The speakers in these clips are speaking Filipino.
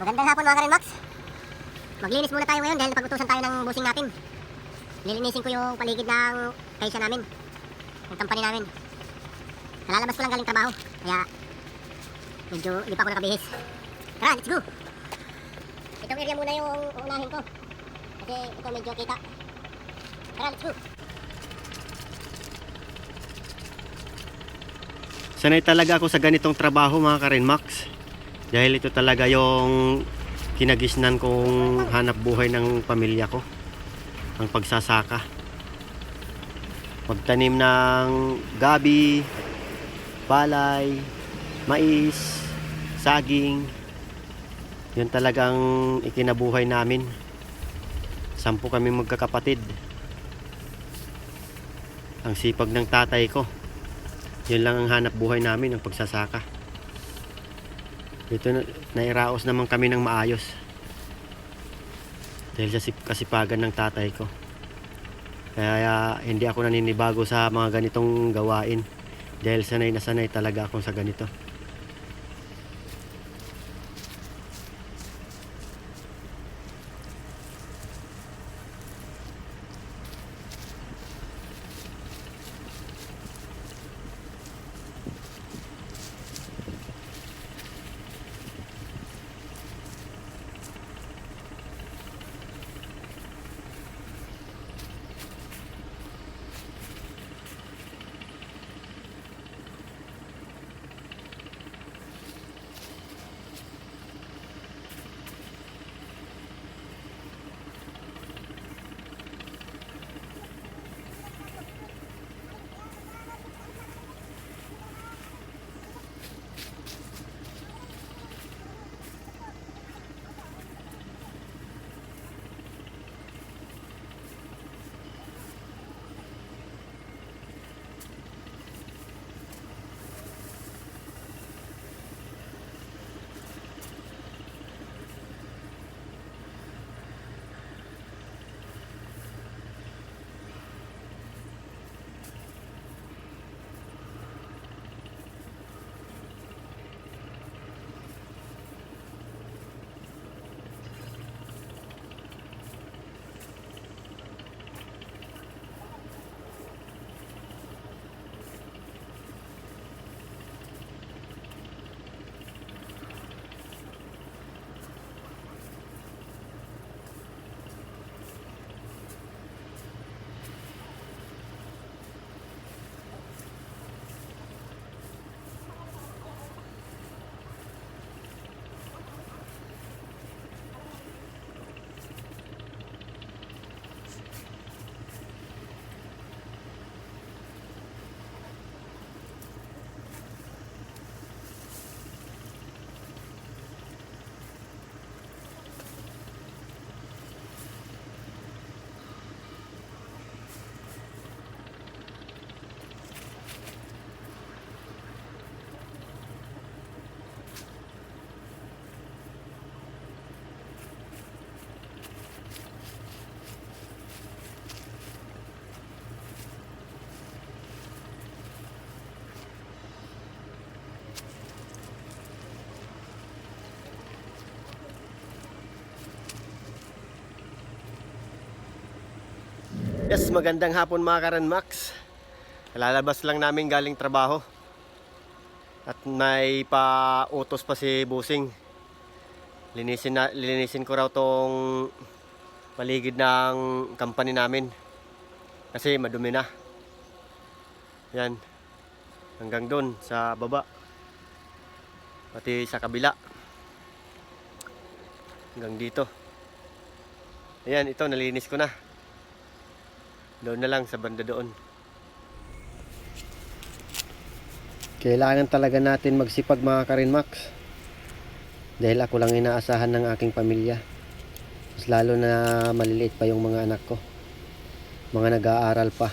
Magandang hapon mga Karen Max. Maglinis muna tayo ngayon dahil napag-utusan tayo ng busing natin. Lilinisin ko yung paligid ng kaisya namin. Yung company namin. Kalalabas ko lang galing trabaho. Kaya medyo hindi pa ako nakabihis. Tara, let's go! Itong area muna yung uunahin ko. Kasi ito medyo kita. Tara, let's go! Sanay talaga ako sa ganitong trabaho mga Karen Max. Dahil ito talaga yung kinagisnan kong hanap buhay ng pamilya ko. Ang pagsasaka. Magtanim ng gabi, palay, mais, saging. Yun talagang ikinabuhay namin. Sampu kami magkakapatid. Ang sipag ng tatay ko. Yun lang ang hanap buhay namin, ang pagsasaka. Dito na, nairaos naman kami ng maayos. Dahil sa sip- kasipagan ng tatay ko. Kaya hindi ako naninibago sa mga ganitong gawain. Dahil sanay na sanay talaga ako sa ganito. Yes, magandang hapon mga Karen Max. Lalabas lang namin galing trabaho. At may pa-utos pa si Busing. Linisin, na, linisin ko raw tong paligid ng company namin. Kasi madumi na. Yan. Hanggang doon sa baba. Pati sa kabila. Hanggang dito. Ayan, ito nalinis ko na. Doon na lang sa banda doon. Kailangan talaga natin magsipag mga Karin Max. Dahil ako lang inaasahan ng aking pamilya. Mas lalo na maliliit pa yung mga anak ko. Mga nag-aaral pa.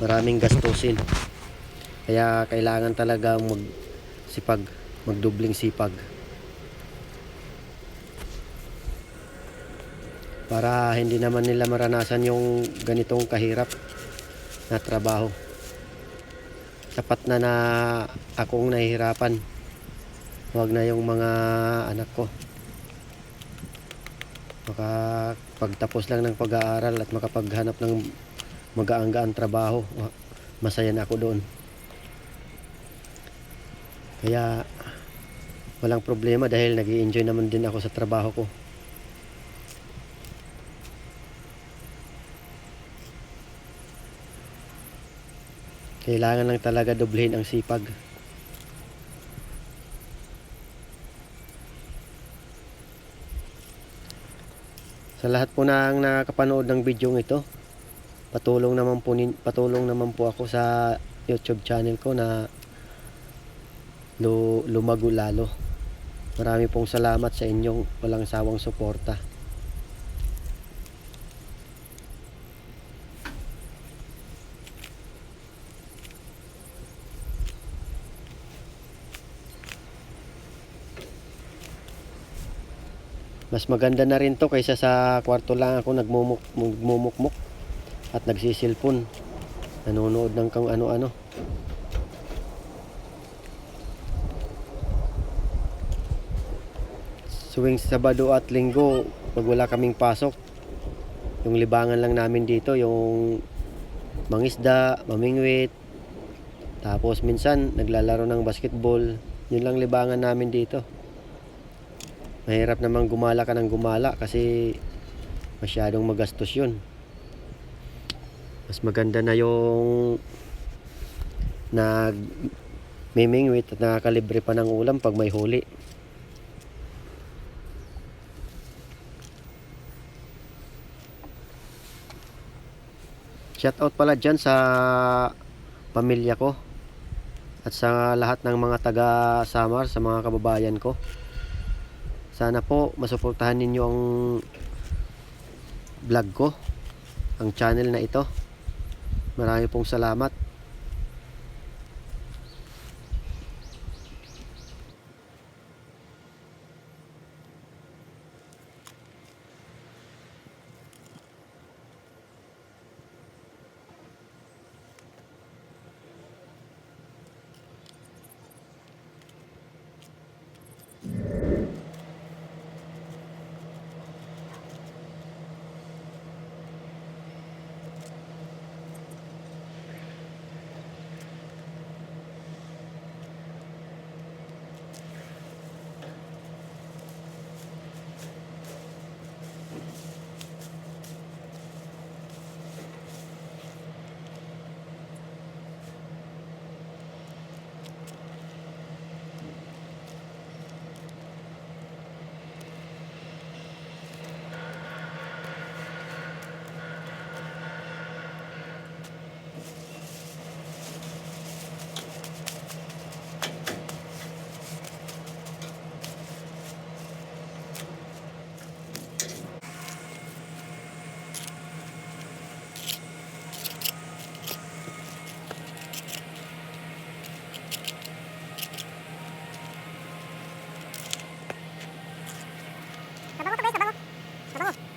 Maraming gastusin. Kaya kailangan talaga magsipag, magdubling sipag. Para hindi naman nila maranasan yung ganitong kahirap na trabaho. Sapat na na akong nahihirapan. Huwag na yung mga anak ko. makapagtapos lang ng pag-aaral at makapaghanap ng magaanggaan trabaho. Masaya na ako doon. Kaya walang problema dahil nag enjoy naman din ako sa trabaho ko. Kailangan lang talaga doblehin ang sipag. Sa lahat po ng nakakapanood ng video ito, patulong naman po patulong naman po ako sa YouTube channel ko na lu, lumago lalo. Marami pong salamat sa inyong walang sawang suporta. Mas maganda na rin to kaysa sa kwarto lang ako nagmumuk nagmumukmuk at nagsisilpon. Nanonood ng kung ano-ano. Suwing Sabado at Linggo, pag wala kaming pasok, yung libangan lang namin dito, yung mangisda, mamingwit, tapos minsan naglalaro ng basketball. Yun lang libangan namin dito. Mahirap namang gumala ka ng gumala kasi masyadong magastos yun. Mas maganda na yung nag mimingwit at nakakalibre pa ng ulam pag may huli. Shout out pala dyan sa pamilya ko at sa lahat ng mga taga Samar, sa mga kababayan ko. Sana po masuportahan ninyo ang vlog ko, ang channel na ito. Marami pong salamat. 好了。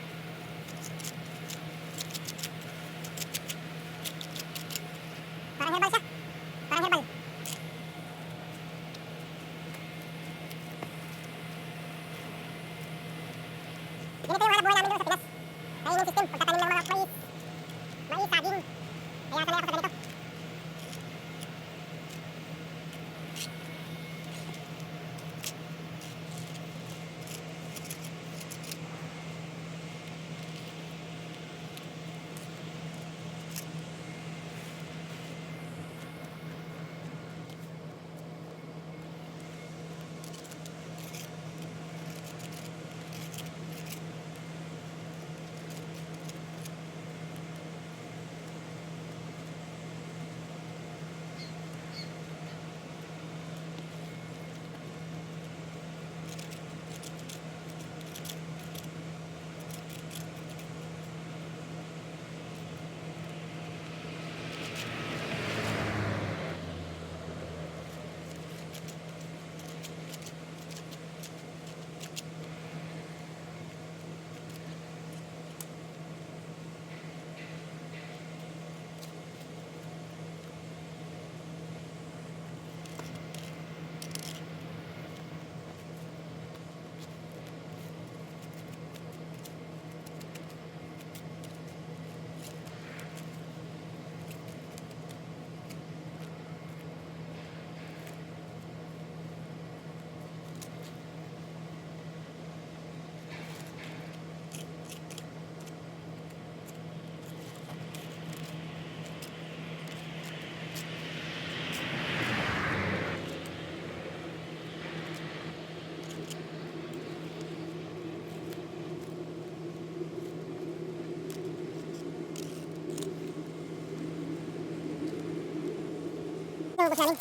Ito,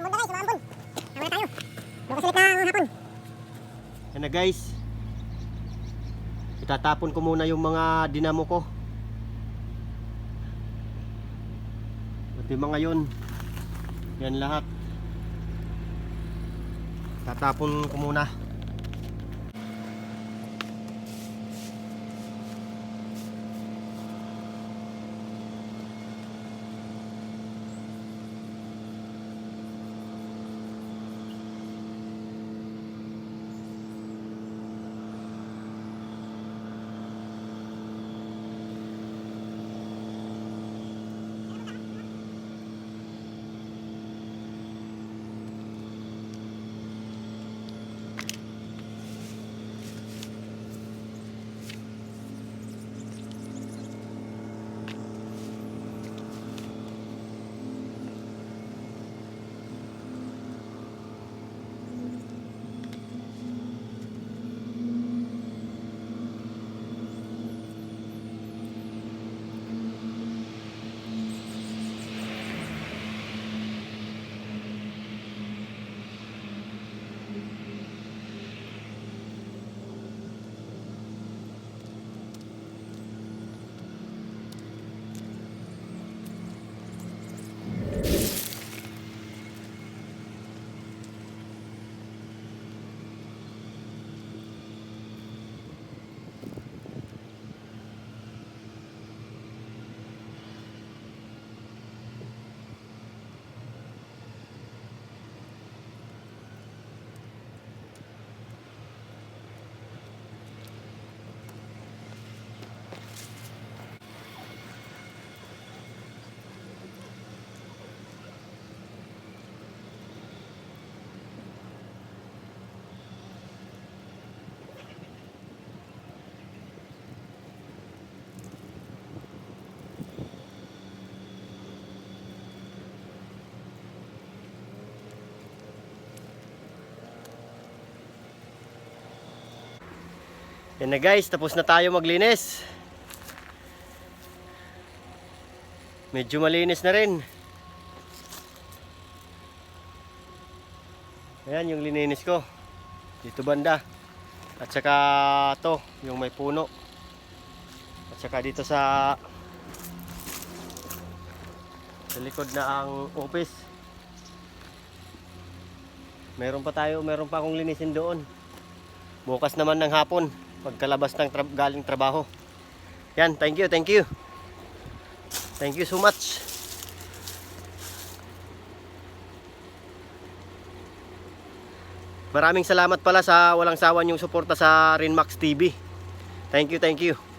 Maambon na guys, maambon. Tama na tayo. Bukas ulit ng hapon. Yan na guys. Itatapon ko muna yung mga dinamo ko. Pati mga yun. Yan lahat. Tatapon ko muna. you Yan na guys, tapos na tayo maglinis. Medyo malinis na rin. Ayan yung lininis ko. Dito banda. At saka to, yung may puno. At saka dito sa sa likod na ang office. Meron pa tayo, meron pa akong linisin doon. Bukas naman ng hapon, pagkalabas ng tra- galing trabaho. Yan, thank you, thank you. Thank you so much. Maraming salamat pala sa walang sawa niyong suporta sa Rinmax TV. Thank you, thank you.